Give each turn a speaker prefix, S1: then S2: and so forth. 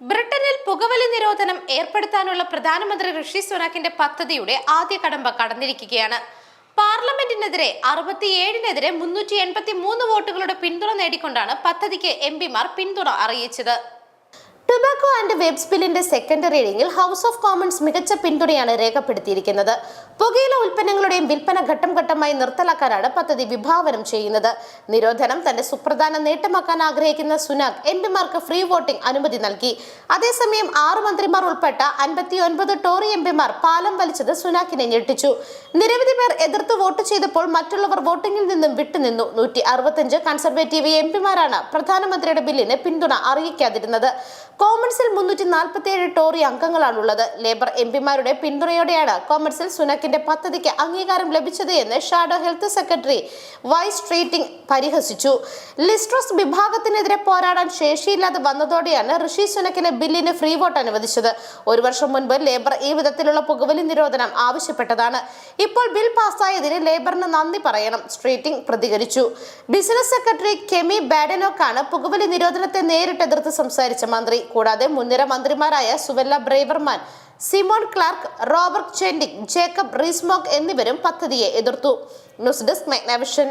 S1: ബ്രിട്ടനിൽ പുകവലി നിരോധനം ഏർപ്പെടുത്താനുള്ള പ്രധാനമന്ത്രി ഋഷി സുനാക്കിന്റെ പദ്ധതിയുടെ ആദ്യ കടമ്പ കടന്നിരിക്കുകയാണ്. പാർലമെന്റിനെതിരെ അറുപത്തിയേഴിനെതിരെ മുന്നൂറ്റി എൺപത്തി മൂന്ന് വോട്ടുകളുടെ പിന്തുണ നേടിക്കൊണ്ടാണ് പദ്ധതിക്ക് എം പിമാർ പിന്തുണ അറിയിച്ചത്. ടൊബാക്കോ ആൻഡ് വെബ്സ് ബില്ലിന്റെ സെക്കൻഡ് റീഡിംഗിൽ ഹൗസ് ഓഫ് കോമൺസ് മികച്ച പിന്തുണയാണ് രേഖപ്പെടുത്തിയിരിക്കുന്നത്. പുകയില ഉൽപ്പന്നങ്ങളുടെയും വിൽപ്പന ഘട്ടം ഘട്ടമായി നിർത്തലാക്കാനാണ് പദ്ധതി വിഭാവനം ചെയ്യുന്നത്. നിരോധനം തന്റെ സുപ്രധാന നേട്ടമാക്കാൻ ആഗ്രഹിക്കുന്ന സുനാക് എം പിമാർക്ക് ഫ്രീ വോട്ടിംഗ് അനുമതി നൽകി. അതേസമയം ആറ് മന്ത്രിമാർ ഉൾപ്പെട്ട അൻപത്തി ഒൻപത് ടോറി എം പിമാർ പാലം വലിച്ചത് സുനാക്കിനെ ഞെട്ടിച്ചു. നിരവധി പേർ എതിർത്ത് വോട്ട് ചെയ്തപ്പോൾ മറ്റുള്ളവർ വോട്ടിംഗിൽ നിന്നും വിട്ടുനിന്നു. നൂറ്റി അറുപത്തഞ്ച് കൺസർവേറ്റീവ് എം പിമാരാണ് പ്രധാനമന്ത്രിയുടെ ബില്ലിന് പിന്തുണ അറിയിക്കാതിരുന്നത്. കോമൺസിൽ മുന്നൂറ്റി നാൽപ്പത്തിയേഴ് ടോറി അംഗങ്ങളാണുള്ളത്. ലേബർ എം പിമാരുടെ പിന്തുണയോടെയാണ് കോമൺസിൽ സുനാക്കിന്റെ പദ്ധതിക്ക് അംഗീകാരം ലഭിച്ചത് എന്ന് shadow health secretary Wes Streeting പരിഹസിച്ചു. ലിസ്ട്രോസ് വിഭാഗത്തിനെതിരെ പോരാടാൻ ശേഷിയില്ലാതെ വന്നതോടെയാണ് ഋഷി സുനക്കിന് ബില്ലിന് ഫ്രീ വോട്ട് അനുവദിച്ചത്. ഒരു വർഷം മുൻപ് ലേബർ ഈ വിധത്തിലുള്ള പുകവലി നിരോധനം ആവശ്യപ്പെട്ടതാണ്. ഇപ്പോൾ ബിൽ പാസ്സായതിന് ലേബറിന് നന്ദി പറയണം സ്ട്രീറ്റിംഗ് പ്രതികരിച്ചു. ബിസിനസ് സെക്രട്ടറി കെമി ബാഡനോക്കാണ് പുകവലി നിരോധനത്തെ നേരിട്ട് എതിർത്ത് സംസാരിച്ച മന്ത്രി. കൂടാതെ മുൻനിര മന്ത്രിമാരായ Suella Braverman Simon Clarke Robert Jenrick Jacob Rees Mogg എന്നിവരും പദ്ധതിയെ എതിർത്തു. News desk മെഗ്നാവിഷൻ.